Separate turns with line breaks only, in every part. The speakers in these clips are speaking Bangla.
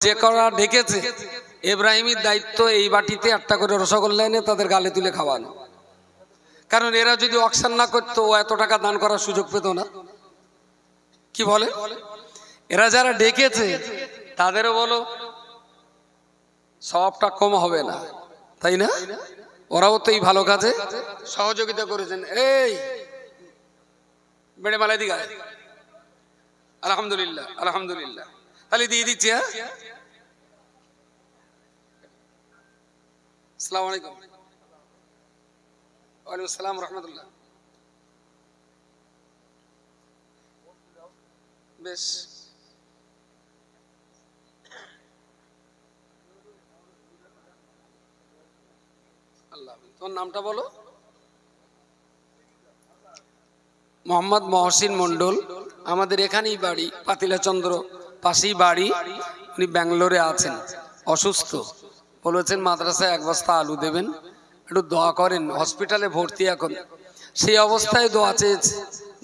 যে করা ঢেকেছে এব্রাহিমের দায়িত্ব এই বাটিতে একটা করে রসগোল্লা এনে তাদের গালে তুলে খাওয়ানো। কারণ এরা যদি অকশান না করতো, ও এত টাকা দান করার সুযোগ পেত না। কি বলে? এরা যারা ডেকেছে তাদেরও বলো, সবটা কম হবে না। তাই না? ওরাও তো এই ভালো কাজে সহযোগিতা করেছেন। এই, বেড়ে মালাই দিঘা আলহামদুলিল্লাহ আলহামদুলিল্লাহ। তাহলে দিয়ে দিচ্ছি হ্যাঁ? আসসালামু আলাইকুম। ওয়ালাইকুম আসসালাম রহমতুল্লাহ। বেশ। তোমার নামটা বলো। মোহাম্মদ মহসিন মন্ডল আমাদের এখানেই বাড়ি, পাতিলাচন্দ্র। পাশেই বাড়ি, উনি ব্যাঙ্গালোরে আছেন, অসুস্থ। বলেছেন, মাদ্রাসায় এক বস্তা আলু দেবেন, একটু দোয়া করেন, হসপিটালে ভর্তি এখন। সেই অবস্থায় দোয়া চেয়েছে,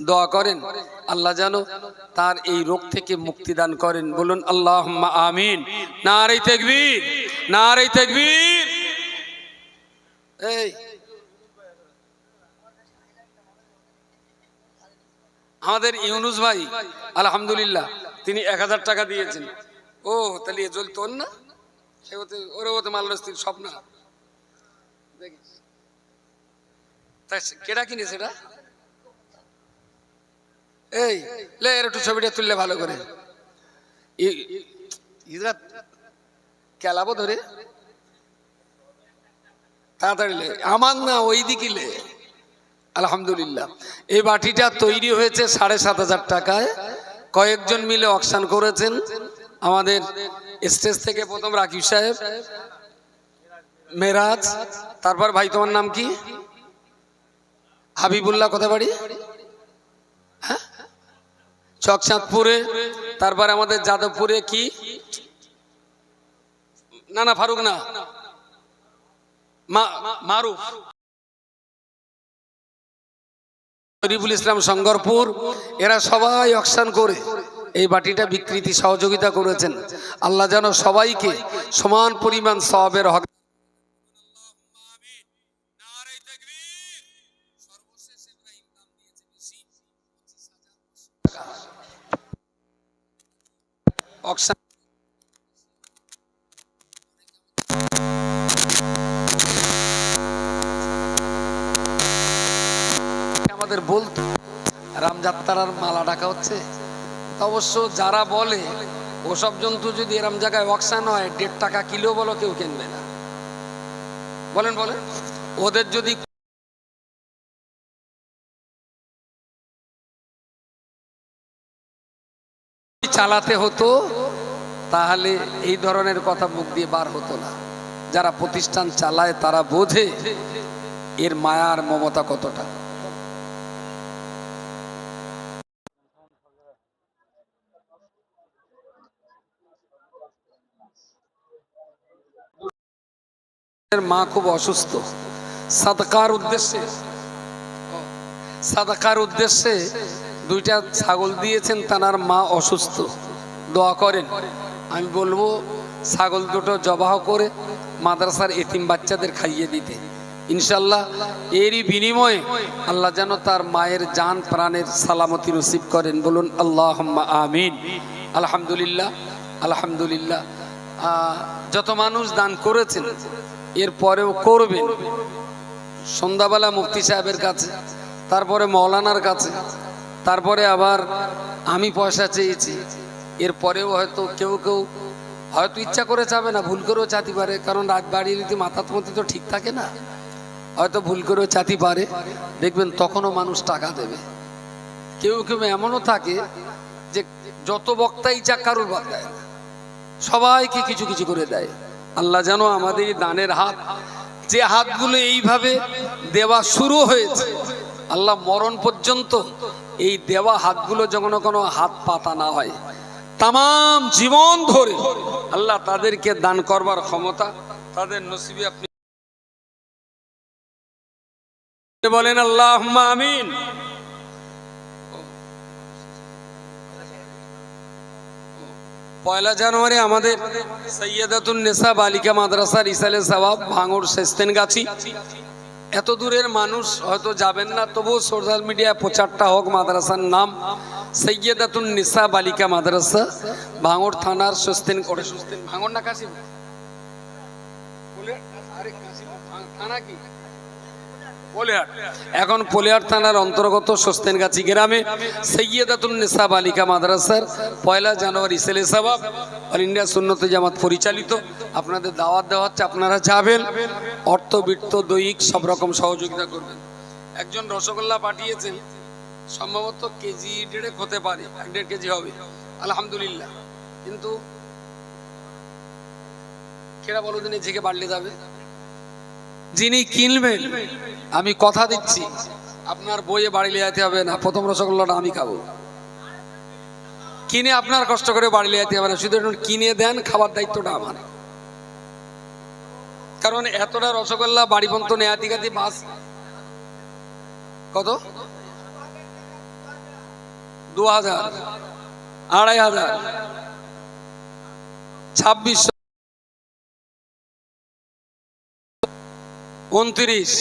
দোয়া করেন, আল্লাহ যেন তার এই রোগ থেকে মুক্তি দান করেন। বলুন আল্লাহ আমিন। না রে তেকবীর না রে তেকবীর। এই। আমাদের ইউনুস ভাই, আলহামদুলিল্লাহ তিনি এক হাজার টাকা দিয়েছেন। ও, তাহলে এ চলতো ওর না? সে হতে ওরে হতে মাল্য স্ত্রীর স্বপ্ন। দেখিস। তা সে- কেডা কিনে সেটা এই, লে, এর একটু ছবিটা তুললে ভালো করে। কেলাবো ধরে? তাড়াতাড়ি লে, আমার না ওই দিকে লে। আলহামদুলিল্লাহ। এই বাটিটা তৈরি হয়েছে সাড়ে সাত হাজার টাকায়। কয়েকজন মিলে অকশান করেছেন। আমাদের স্টেজ থেকে প্রথম রাকিব সাহেব, মেরাজ, তারপর ভাই, তোমার নাম কি? হাবিবুল্লাহ কথা বাড়ি হ্যাঁ? চকচাঁদপুরে, তারপর আমাদের যাদবপুরে কি? না না, ফারুক না। মারুফ। শরীফুল ইসলাম শঙ্করপুর এরা সবাই অকশান করে। এই বাটিটা বিকৃতি সহযোগিতা করেছেন। আল্লাহ যেন সবাইকে সমান পরিমাণ সবের হক অকশান আমাদের বলতো রামযাত্রার মালা ডাকা হচ্ছে। অবশ্য যারা বলে, ওসব জন্তু যদি এরম জায়গায় অকসান হয়, দেড় টাকা কিলো বলো, কেউ কিনবে না। বলেন বলেন। ওদের যদি চালাতে হতো, তাহলে এই ধরনের কথা মুখ দিয়ে বার হতো না। যারা প্রতিষ্ঠান চালায়, তারা বোঝে এর মায়ার মমতা কতটা। মা খুব অসুস্থ। সাদকার উদ্দেশ্যে সাদকার উদ্দেশ্যে দুইটা ছাগল দিয়েছেন, তানার মা অসুস্থ। দোয়া করেন। আমি বলব, ছাগল দুটো জবাহ করে মাদ্রাসার এতিম বাচ্চাদের খাইয়ে দিতে। ইনশাল্লাহ এরই বিনিময়ে আল্লাহ যেন তার মায়ের জান প্রাণের সালামতি নসিব করেন। বলুন আল্লাহ আমিন। আলহামদুলিল্লাহ আলহামদুলিল্লাহ। যত মানুষ দান করেছেন এর পরেও করবেন সন্ধ্যাবেলা মুফতি সাহেবের কাছে, তারপরে মৌলানার কাছে, তারপরে আবার আমি পয়সা চেয়েছি। এরপরেও হয়তো কেউ কেউ, হয়তো ইচ্ছা করে চাবে না, ভুল করেও চাতে পারে, কারণ রাত বাড়িয়ে যদি মাথার মধ্যে তো ঠিক থাকে না, হয়তো ভুল করেও চাতে পারে। দেখবেন তখনও মানুষ টাকা দেবে। কেউ কেউ এমনও থাকে যে যত বক্তাই চাক কারুর বাদ দেয় সবাইকে কিছু কিছু করে দেয়। আল্লাহ যেন আমাদের দানের হাত, যে হাতগুলো এইভাবে দেওয়া শুরু হয়েছে, আল্লাহ মরণ পর্যন্ত এই দেওয়া হাতগুলো যখন কোনো হাত পাতা না হয়। তাম জীবন ধরে আল্লাহ তাদেরকে দান করবার ক্ষমতা তাদের নসিবে আপনি বলেন আল্লাহ আমিন। পয়লা জানুয়ারি আমাদের সৈয়দাতুন নেসা বালিকা মাদ্রাসার ইসালে সবাব ভাঙড় সেস্তেন গাছি এত দূরের মানুষ হয়তো যাবেন না, তবুও সোশ্যাল মিডিয়ায় প্রচারটা হোক মাদ্রাসার নাম সৈয়দাতুন নিসা বালিকা মাদ্রাসা ভাঙড় থানার সুস্তেন করে। সুস্তেন ভাঙড় না কাশি আরে কাশিপুর। থানা কি? এখন পোলেহাট থানার অন্তর্গত সস্তেনগাছি গ্রামে সৈয়দাতুন নিসা বালিকা মাদ্রাসার পয়লা জানুয়ারি সেলে সাবাব, অল ইন্ডিয়া সুন্নত জামাত পরিচালিত। আপনাদের দাওয়াত দেওয়া হচ্ছে, আপনারা যাবেন। অর্থবিত্ত দৈহিক সব রকম সহযোগিতা করবেন। একজন রসগোল্লা পাঠিয়েছেন, সম্ভবত কেজি দেড়েক হতে পারে, এক দেড় কেজি হবে। আলহামদুলিল্লাহ। কিন্তু কেরা বলো দিনে ঝেঁকে বাড়লে যাবে। কিনবেন, আমি কথা দিচ্ছি। আপনার বইয়ে বাড়ি লিয়ে যেতে হবে না, প্রথম রসগোল্লাটা আমি খাব। কিনে আপনার কষ্ট করে বাড়ি লিয়ে যেতে হবে না, শুধু কিনে দেন, খাবার দায়িত্বটা আমার। কারণ এতটা রসগোল্লা বাড়ি পর্যন্ত নেয়াতি গাতি বাস কত? দু হাজার, আড়াই হাজার। ছাব্বিশশো উনত্রিশ,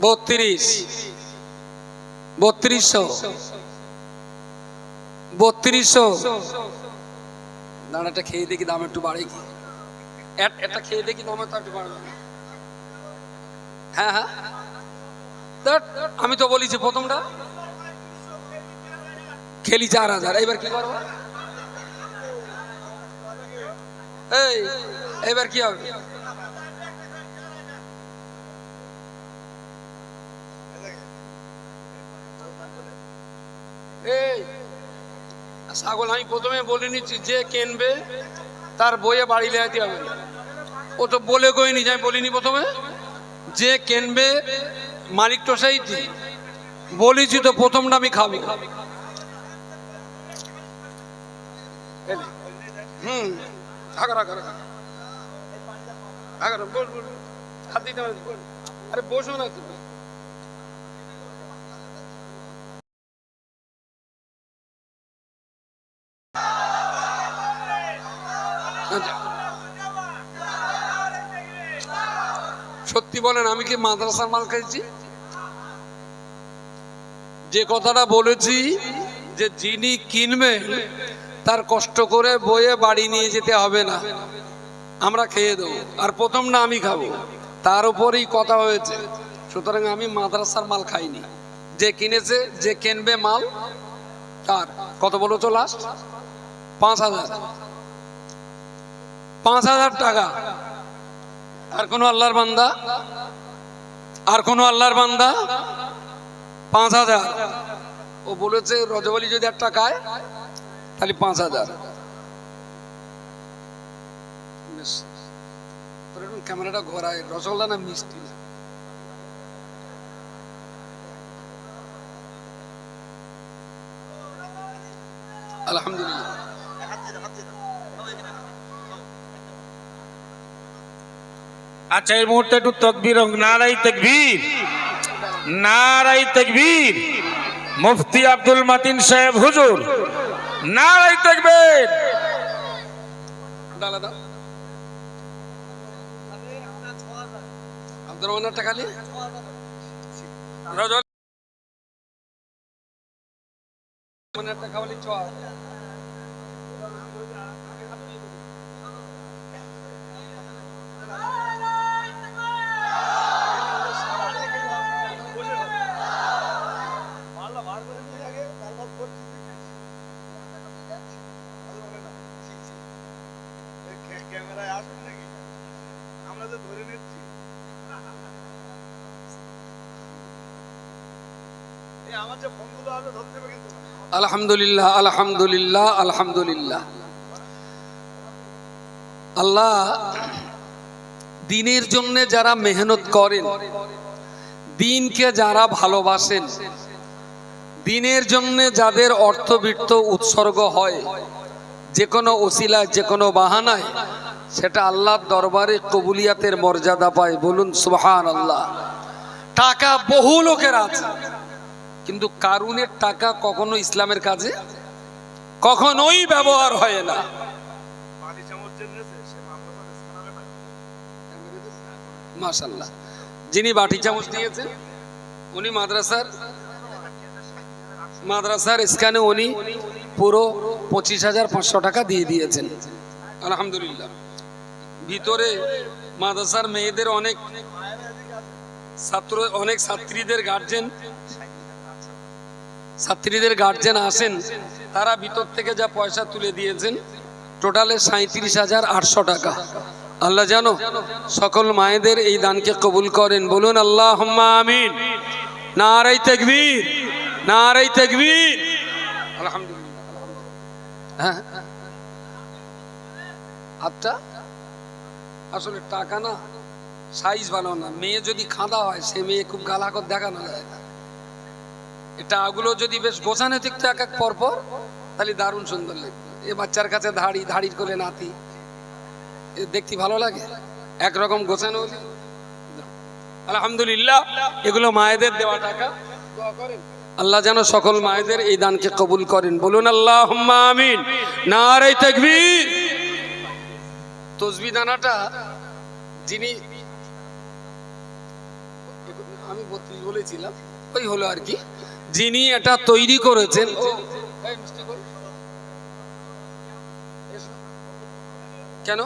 বত্রিশ, বত্রিশশো বত্রিশশো। দাঁড়াটা খেয়ে দেখি দাম একটু বাড়ে কি? এট- খেয়ে দেখি দাম একটু বাড়বে হ্যাঁ হ্যাঁ। আমি তো বলেছি প্রথমটা। খেলি চার হাজার এবার কি করব? এই এবার কি হবে? এই, ছাগল আমি প্রথমে বলে নিচ্ছি, যে কিনবে, তার বইয়ে বাড়ি লেয়াতে হবে। ও তো বলে কইনি আমি বলিনি প্রথমে যে কিনবে, মালিক তো সেইটি বলেছি তো প্রথমটা আমি খাব। হুম বল বল। আরে বসো না তুমি বলেন, আমি কি মাদ্রাসার মাল খাইছি? যে কথাটা বলেছি, যে যিনি কিনবে, তার কষ্ট করে বয়ে বাড়ি নিয়ে যেতে হবে না। আমরা খেয়ে দেবো, আর প্রথম না আমি খাব। তার উপরেই কথা হয়েছে। সুতরাং আমি মাদ্রাসার মাল খাইনি। যে কিনেছে, যে কিনবে মাল, তার। কত বলো তো লাস্ট পাঁচ হাজার। পাঁচ হাজার টাকা। আর কোনো আল্লাহর বান্দা? আর কোনো আল্লাহর বান্দা? পাঁচ হাজার। ও বলেছে রজবলি যদি একটা খায় তাহলে পাঁচ হাজার। ক্যামেরাটা ঘোরায়। রসগোল্লা না মিষ্টি। আলহামদুলিল্লাহ।
আচ্ছা এই মুহূর্তে একটু তকবির নারাই তকবীর। নারাই তকবীর। মুফতি আব্দুল মাতিন সাহেব হুজুর। নারাই তকবীর।
ডালা দাও আব্দুর রহমানের টাকা নিয়ে টাকা বলি ছ হাজার।
ক্যামেরায় আসুন নাকি আমরা তো ধরে নিচ্ছি এই আমার যে ফোনগুলো আছে ধরতে হবে কিন্তু
আলহামদুলিল্লাহ আলহামদুলিল্লাহ আলহামদুলিল্লাহ। আল্লাহ দিনের জন্য যারা মেহনত করেন, দিনকে যারা ভালোবাসেন, দিনের জন্য যাদের অর্থবিত্ত উৎসর্গ হয়, যে কোনো ওসিলায়, যে কোনো বাহানায়, সেটা আল্লাহর দরবারে কবুলিয়াতের মর্যাদা পায়। বলুন সুবহান আল্লাহ টাকা বহু লোকের আছে। কিন্তু কারুনের টাকা কখনো ইসলামের কাজে কখনোই ব্যবহার হয় না। মাশাল্লাহ যিনি বাটি চামচ দিয়েছেন, উনি মাদ্রাসার মাদ্রাসার স্ক্যানে উনি পুরো পঁচিশ হাজার পাঁচশো টাকা দিয়ে দিয়েছেন। আলহামদুলিল্লাহ। ভিতরে মাদ্রাসার মেয়েদের অনেক ছাত্র অনেক ছাত্রীদের গার্জেন ছাত্রীদের গার্জেন আসেন তারা ভিতর থেকে যা পয়সা তুলে দিয়েছেন টোটালে সাঁত্রিশ হাজার আটশো টাকা। আল্লাহ জানো, সকল মায়েদের এই দানকে কবুল করেন। বলুন আল্লাহ আমিন। না নারাই তেকবীর নারাই তেকবীর। আলহামদুলিল্লাহ হ্যাঁ? আসলে টাকা না সাইজ ভালো না। মেয়ে যদি খাঁদা হয়, সে মেয়ে খুব গালাকর দেখানো যায়। না এটা আগুলো যদি বেশ গোছানো থাকতো এক এক পর পর তাহলে দারুণ সুন্দর লাগতো। এ বাচ্চার কাছে ধাড়ি, ধাড়ির করে নাতি দেখতে ভালো লাগে। একরকম গোছানো আলহামদুলিল্লাহ, এগুলো মায়েদের দেওয়া টাকা। করেন। আল্লাহ যেন সকল মায়েদের এই দানকে কবুল করেন। বলুন আল্লাহ আমিন। নারাই তাকবীর। তসবি দানাটা যিনি আমি বলেছিলাম, ওই হলো আর কি। যিনি এটা তৈরি করেছেন। কেন?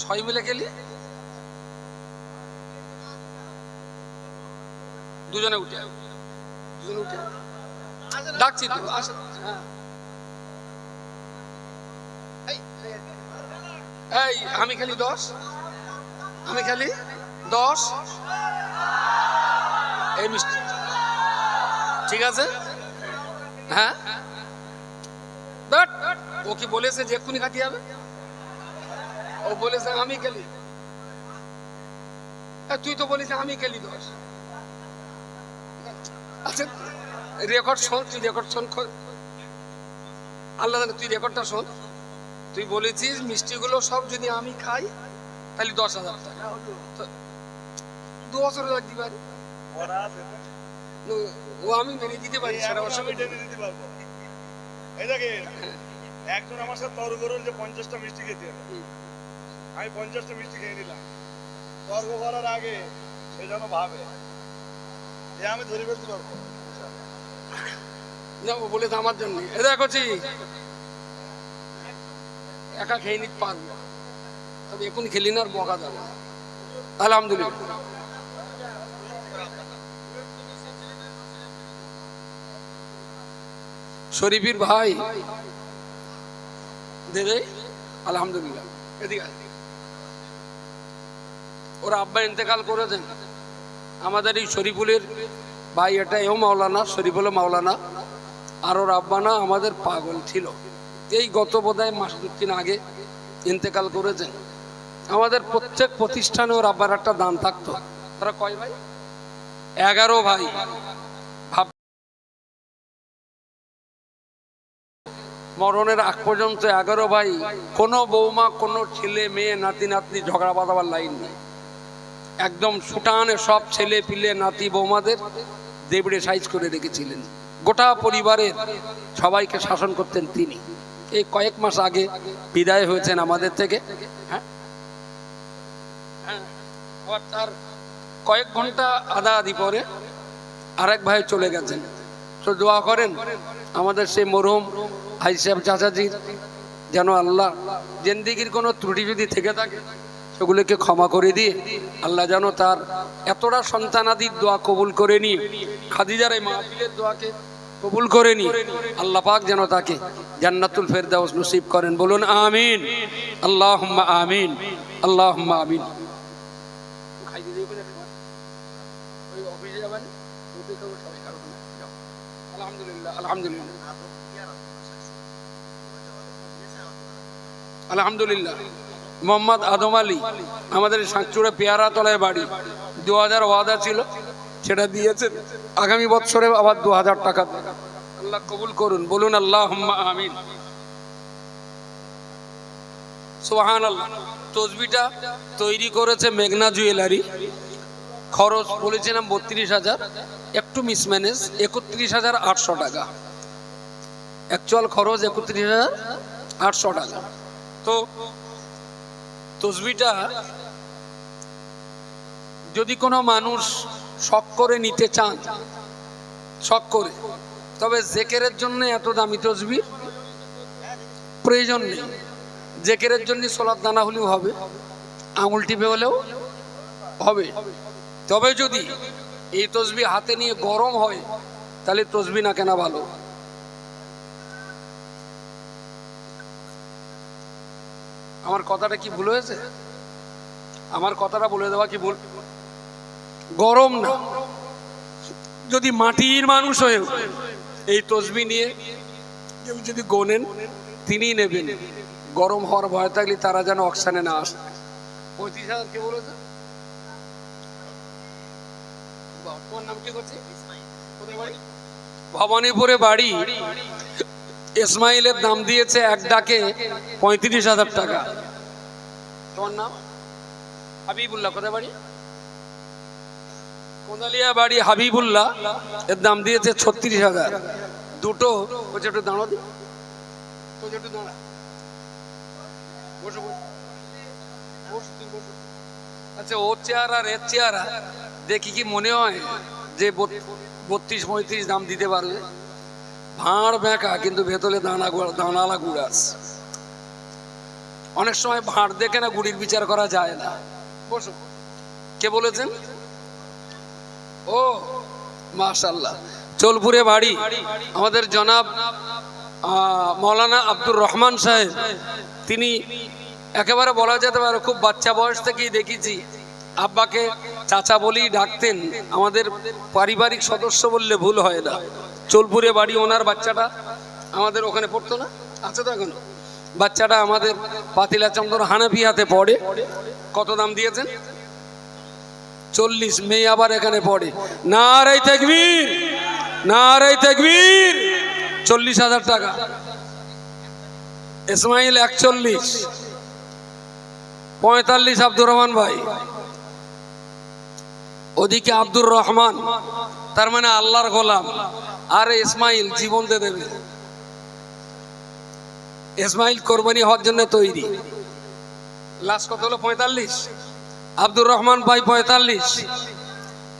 ছয় মিলে গেলি দুজনে উঠে। দুজনে উঠে। ডাকছি আমি খালি দশ। আমি খালি দশ। এই মিষ্টি। ঠিক আছে? হ্যাঁ? ও কি বলেছে যে এক্ষুনি খাটি হবে ও বলেছে আমি খেলি। তুই তো বলিস আমি খেলি দশ। আচ্ছা রেকর্ড শোন, তুই রেকর্ড শোন আল্লাহ তুই রেকর্ডটা শোন। তুই বলেছিস মিষ্টিগুলো সব যদি আমি খাই তাহলে দশ হাজার টাকা। দু বছর পারি? ও- আমি মেরে দিতে পারি সারা বছর
আমি টেনে দিতে পারব। এই দেখেন একজন আমার সাথে তর্ক করুন যে পঞ্চাশটা মিষ্টি খেতে আমি পঞ্চাশটা মিষ্টি খেয়ে নিলাম। তর্ক করার আগে সে যেন ভাবে যে আমি ধরে ফেলতে পারব।
না বলে তো আমার জন্য এ দেখছি একা খেয়ে নিতে পারব। এখন খেলি না আর যাবে আলহামদুলিল্লাহ। শরীফির ভাই, দেবে? আলহামদুলিল্লাহ। ওর আব্বা ইন্তেকাল করেছেন। আমাদের এই শরীফুলের ভাই এটা, এও মাওলানা শরীফুল মাওলানা। আর ওর আব্বা না আমাদের পাগল ছিল। এই গত বোধহয় মাস দু তিন আগে ইন্তেকাল করেছেন। আমাদের প্রত্যেক প্রতিষ্ঠানে ওর আব্বার একটা দান থাকতো। তারা কয় ভাই? এগারো ভাই। মরণের আগ পর্যন্ত এগারো ভাই। কোনো বৌমা কোনো ছেলে মেয়ে নাতি নাতনি ঝগড়া বাঁধাবার লাইন নেই। একদম সুটানে সব ছেলে পিলে নাতি বৌমাদের দেবড়ে সাইজ করে রেখেছিলেন। গোটা পরিবারের সবাইকে শাসন করতেন তিনি। এই কয়েক মাস আগে বিদায় হয়েছেন আমাদের থেকে। হ্যাঁ, তার কয়েক ঘণ্টা আধা আধি পরে আরেক ভাই চলে গেছেন। তো দোয়া করেন, আমাদের সেই মরহুম ভাই সাহেব চাচাজির, যেন আল্লাহ জেন্দিগির কোনো ত্রুটি যদি থেকে থাকে, সেগুলোকে ক্ষমা করে দিয়ে আল্লাহ যেন তার এতটা সন্তানাদির দোয়া কবুল করে নিয়ে, খাদিজার এই মাহফিলের দোয়াকে কবুল করে নিয়ে আল্লাহ পাক যেন তাকে জান্নাতুল ফেরদাউস নসিব করেন। বলুন, আমিন। আল্লাহ আমিন। আল্লাহ আমিন খাইয়ে দিয়ে বলে একবার? ওই অফিসে যাবেন রুটি খাব সবাই খাব যাও। আলহামদুলিল্লাহ মোহাম্মদ আদম আলী, আমাদের সাঁকচুড়ে পেয়ারা তলায় বাড়ি। দু হাজার ওয়াদা ছিল, সেটা দিয়েছেন। আগামী বছরে আবার দু হাজার টাকা আল্লাহ কবুল করুন, বলুন আল্লাহ আমিন। সোহান আল্লাহ তসবিটা তৈরি করেছে মেঘনা জুয়েলারি। খরচ বলেছিলাম বত্রিশ হাজার। একটু মিসম্যানেজ একত্রিশ হাজার আটশো টাকা। অ্যাকচুয়াল খরচ একত্রিশ হাজার আটশো টাকা। তো তসবিটা যদি কোনো মানুষ শখ করে নিতে চান, শখ করে, তবে জেকেরের জন্য এত দামি তসবি প্রয়োজন নেই। জেকেরের জন্য সোলার দানা হলেও হবে, আঙুল টিপে হলেও হবে। তবে যদি এই তসবি হাতে নিয়ে গরম হয়, তাহলে তসবি না কেনা ভালো। আমার কথাটা কি ভুল হয়েছে? আমার কথাটা বলে দেওয়া কি ভুল? গরম না। যদি মাটির মানুষ হয়ে এই তসবি নিয়ে কেউ যদি গোনেন, তিনিই নেবেন। গরম হওয়ার ভয় থাকলে তারা যেন অকশানে না আসে। পঁয়ত্রিশ হাজার কে বলেছে বাহ, তোমার নাম কি করছে? কোথায় বাড়ি? ভবানীপুরে বাড়ি। ইসমাইলের দাম দিয়েছে এক ডাকে পঁয়ত্রিশ হাজার টাকা। তোমার নাম? হাবিবুল্লাহ কোথায় বাড়ি? কোদালিয়া বাড়ি হাবিবুল্লাহ। এর দাম দিয়েছে ছত্রিশ হাজার। দুটো বলছে একটু দাঁড়ো দি। একটু দাঁড়া। বসো বসো। বসো তুমি বসো। আচ্ছা ওর চেহারা আর এর চেহারা? দেখি কি মনে হয় যে বত্রিশ পঁয়ত্রিশ দাম দিতে পারবে। ভাঁড় বেঁকা কিন্তু ভেতরে দানা গুড়া- দানালা গুড়াস অনেক সময় ভাঁড় দেখে না গুড়ির বিচার করা যায় না। কে বলেছেন? ও মাশাল্লাহ চোলপুরে বাড়ি। আমাদের জনাব মৌলানা আব্দুর রহমান সাহেব। তিনি একেবারে বলা যেতে পারে খুব বাচ্চা বয়স থেকেই দেখেছি। আব্বাকে চাচা বলেই ডাকতেন, আমাদের পারিবারিক সদস্য বললে ভুল হয় না। চোলপুরে বাড়ি, ওনার বাচ্চাটা আমাদের ওখানে পড়তো না? আছে তো এখনও? বাচ্চাটা আমাদের পাতিলা চন্দন হানাফিয়াতে পড়ে। কত দাম দিয়েছেন? চল্লিশ, মেয়ে আবার এখানে পড়ে। না নারাই তেকবীর নারাই তেকবীর, চল্লিশ হাজার টাকা। ইসমাইল একচল্লিশ, পঁয়তাল্লিশ আব্দুর রহমান ভাই। ওদিকে আব্দুর রহমান, তার মানে আল্লাহর গোলাম, আর ইসমাইল জীবন দিয়ে দেবে। ইসমাইল কোরবানি হওয়ার জন্য তৈরি। লাস্ট কত হলো? পঁয়তাল্লিশ। আব্দুর রহমান ভাই পঁয়তাল্লিশ।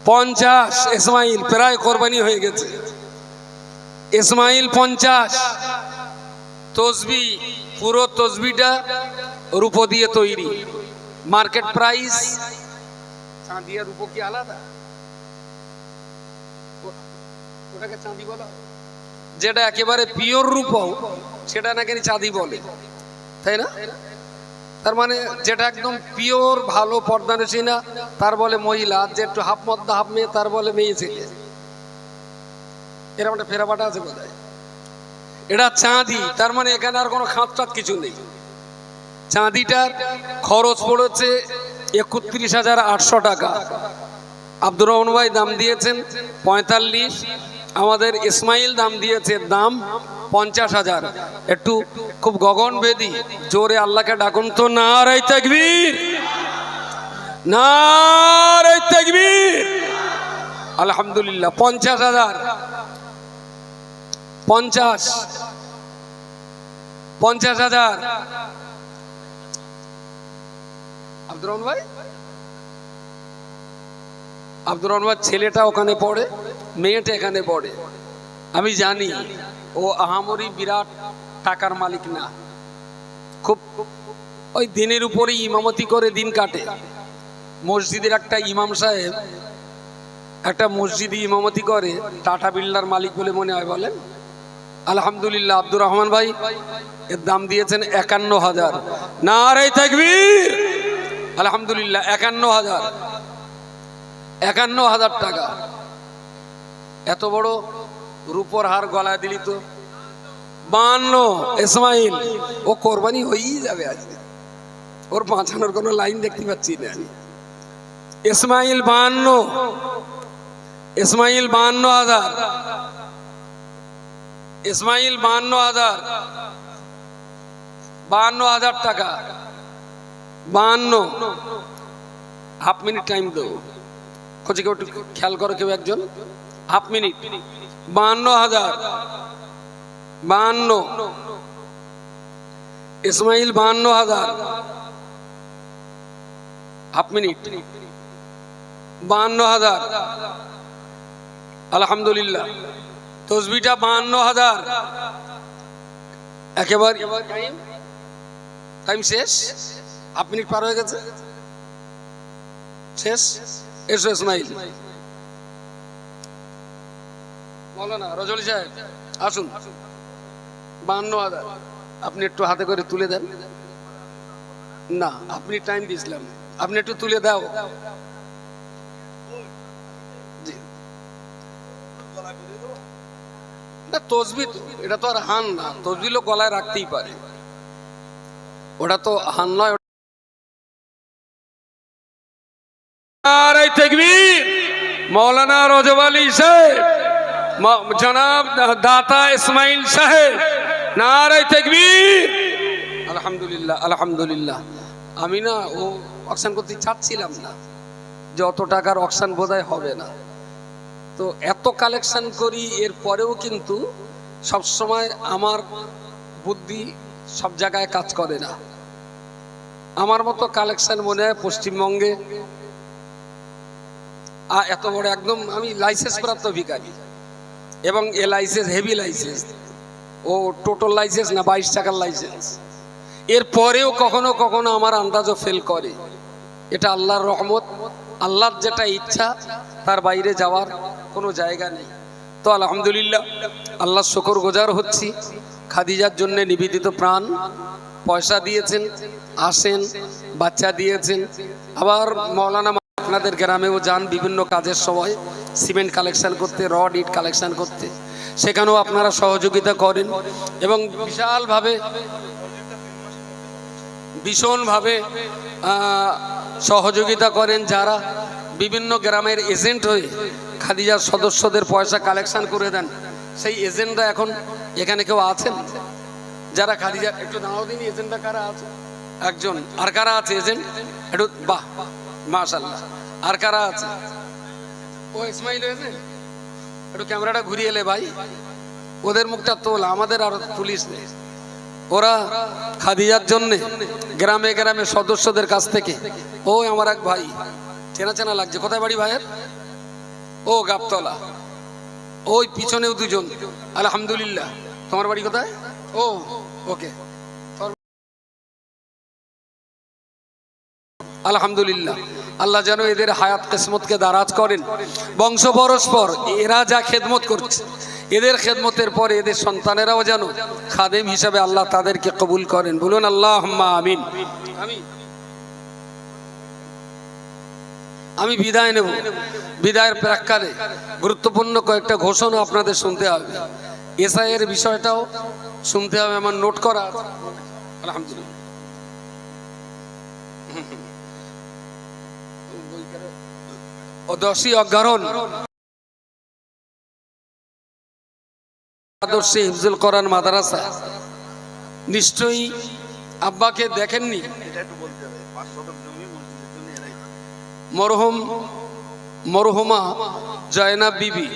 পঞ্চাশ। ইসমাইল প্রায় কোরবানি হয়ে গেছে। ইসমাইল পঞ্চাশ। তসবি, পুরো তসবিটা রূপো দিয়ে তৈরি। মার্কেট প্রাইস চাঁদি আর কি আলাদা? ওটাকে চাঁদি বলা। যেটা একেবারে পিওর রূপো, সেটা নাকি চাঁদি বলে। তাই না? তার মানে যেটা একদম পিওর, ভালো পর্দা না তার বলে মহিলা, যে একটু হাফ মদ্দা, হাফ মেয়ে, তার বলে মেয়ে ছেলে। এরকম একটা ফেরাবাটা আছে বোধহয়। এটা চাঁদি, তার মানে এখানে আর কোনো খাঁত কিছু নেই। চাঁদিটার খরচ পড়েছে একত্রিশ হাজার আটশো টাকা। আব্দুর রহমান ভাই দাম দিয়েছেন পঁয়তাল্লিশ, আমাদের ইসমাইল দাম দিয়েছে দাম পঞ্চাশ হাজার। একটু খুব গগন বেদি, জোরে আল্লাহকে ডাকুন তো না রাই তাকবীর না রাই তাকবীর। আলহামদুলিল্লাহ, পঞ্চাশ হাজার। পঞ্চাশ পঞ্চাশ হাজার। আব্দুর রহমান ভাই? আব্দুর রহমান ছেলেটা ওখানে পড়ে, মেয়েটা এখানে পড়ে। আমি জানি, ও আহামরি বিরাট টাকার মালিক না। খুব, ওই দিনের উপরে ইমামতি করে দিন কাটে। মসজিদের একটা ইমাম সাহেব, একটা মসজিদে ইমামতি করে, টাটা বিল্লার মালিক বলে মনে হয়, বলেন। আলহামদুলিল্লাহ, আব্দুর রহমান ভাই, এর দাম দিয়েছেন একান্ন হাজার। না রে থাকবীর আলহামদুলিল্লাহ, একান্ন হাজার। একান্ন হাজার টাকা। এত বড় রূপর হার গলায় দিলি তো? বান্ন, ইসমাইল, ও কোরবানি হয়েই যাবে আজকে। ওর বাঁচানোর কোনো লাইন দেখতে পাচ্ছি না আমি। ইসমাইল বান্ন ইসমাইল বান্ন হাজার। ইসমাইল বান্ন হাজার। বান্ন হাজার টাকা। বান্ন হাফ মিনিট টাইম দেবো। খোঁজে কেউ একটু খেয়াল করো কেউ একজন। Half minute. বাহান্ন হাজার। বাহান্ন। ইসমাইল বাহান্ন হাজার। Half minute. বাহান্ন হাজার। আলহামদুলিল্লাহ। তসবিটা বাহান্ন হাজার। একেবারে টাইম শেষ? হাফ মিনিট পার হয়ে গেছে। শেষ। এসো ইসমাইল। রজলি সাহেব আসুন। বাহান্ন হাজার। আপনি একটু হাতে করে তুলে দেন। না আপনি টাইম দিয়েছিলাম। আপনি একটু তুলে দাও। না তসবি তো, এটা তো আর হান না। তসবি গলায় রাখতেই পারে। ওটা তো হান নয় মৌলানা রজব আলী সাহেব জনাব দাতা ইসমাইল সাহেব নারাই তকবীর। আলহামদুলিল্লাহ আলহামদুলিল্লাহ। আমি না, ও অকশান করতে চাচ্ছিলাম না। যে অত টাকার অকশান বোধহয় হবে না। তো এত কালেকশন করি, এর পরেও কিন্তু সবসময় আমার বুদ্ধি সব জায়গায় কাজ করে না। আমার মতো কালেকশন মনে হয় পশ্চিমবঙ্গে এত বড় একদম আমি লাইসেন্স প্রাপ্ত ভিখারি। এবং এ লাইসেন্স হেভি লাইসেন্স ও টোটাল লাইসেন্স না, বাইশ টাকার লাইসেন্স এর পরেও কখনো কখনো আমার আন্দাজও ফেল করে। এটা আল্লাহর রহমত। আল্লাহর যেটা ইচ্ছা, তার বাইরে যাওয়ার কোনো জায়গা নেই। তো আলহামদুলিল্লাহ, আল্লাহ শকর গোজার হচ্ছি। খাদিজার জন্য নিবেদিত প্রাণ। পয়সা দিয়েছেন, আসেন, বাচ্চা দিয়েছেন। আবার মৌলানা আপনাদের গ্রামেও যান বিভিন্ন কাজের সময় সিমেন্ট কালেকশন করতে রড ইট কালেকশন করতে। সেখানেও আপনারা সহযোগিতা করেন এবং বিশালভাবে, ভীষণভাবে সহযোগিতা করেন যারা বিভিন্ন গ্রামের এজেন্ট হয়ে খাদিজার সদস্যদের পয়সা কালেকশন করে দেন। সেই এজেন্টরা এখন এখানে কেউ আছেন? যারা খাদিজার একটু দাঁড়াও দিন এজেন্টরা কারা আছে? একজন। আর কারা আছে এজেন্ট একটু বাহ। মাশাল্লাহ আর কারা আছে? ও ইসমাইল হয়েছে? একটু ক্যামেরাটা ঘুরিয়ে এলে ভাই। ওদের মুখটা তোল, আমাদের আর তুলিস নেই। ওরা খাদিজার জন্য, গ্রামে গ্রামে সদস্যদের কাছ থেকে। ও আমার এক ভাই, চেনা চেনা লাগছে। কোথায় বাড়ি ভাইয়ের? ও গাবতলা। ওই পিছনেও দুজন। আলহামদুলিল্লাহ। তোমার বাড়ি কোথায়? ও, ওকে। আলহামদুলিল্লাহ। আল্লাহ যেন এদের হায়াত কিসমতকে দারাজ করেন। বংশ পরস্পর এরা যা খেদমত করছে, এদের খেদমতের পরে এদের সন্তানেরাও যেন খাদেম হিসাবে আল্লাহ তাদেরকে কবুল করেন। বলুন আল্লাহ আমিন। আমি বিদায় নেব। বিদায়ের প্রাক্কালে গুরুত্বপূর্ণ কয়েকটা ঘোষণা আপনাদের শুনতে হবে। এসআই এর বিষয়টাও শুনতে হবে, আমার নোট করা আলহামদুলিল্লাহ। ও দশই অজ্ঞারণ। আদর্শে হিফজুল কোরআন মাদ্রাসা। নিশ্চয়ই আব্বাকে দেখেননি? মরহুম, মরহুমা জয়নাব বিবি,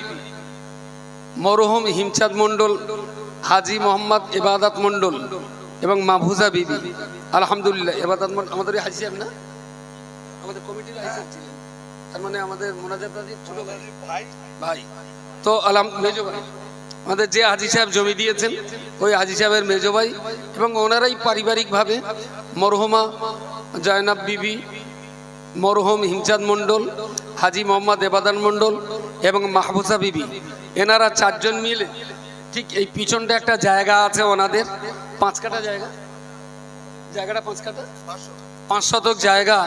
মরহুম হিমচাঁদ মণ্ডল, হাজি মোহাম্মদ এবাদাত মণ্ডল এবং মাহফুজা বিবি। আলহামদুলিল্লাহ এবাদাত আমাদের হাজি সাহেব না? আমাদের কমিটির হাজি তার মানে আমাদের মোনাজাত ছোট ভাই।
ভাই।
ভাই। তো আলাম মেজো ভাই আমাদের যে হাজি সাহেব জমি দিয়েছেন ওই হাজি সাহেবের মেজো ভাই এবং ওনারাই পারিবারিকভাবে মরহুমা জয়নাব বিবি মরহুম হিমচাঁদ মণ্ডল হাজি মোহাম্মদ এবাদান মণ্ডল এবং মাহবুসা বিবি। এনারা চারজন মিলে ঠিক এই পিছনটা একটা জায়গা আছে ওনাদের। পাঁচ কাটা জায়গা। জায়গাটা পাঁচ কাটা পাঁচ শতক জায়গা।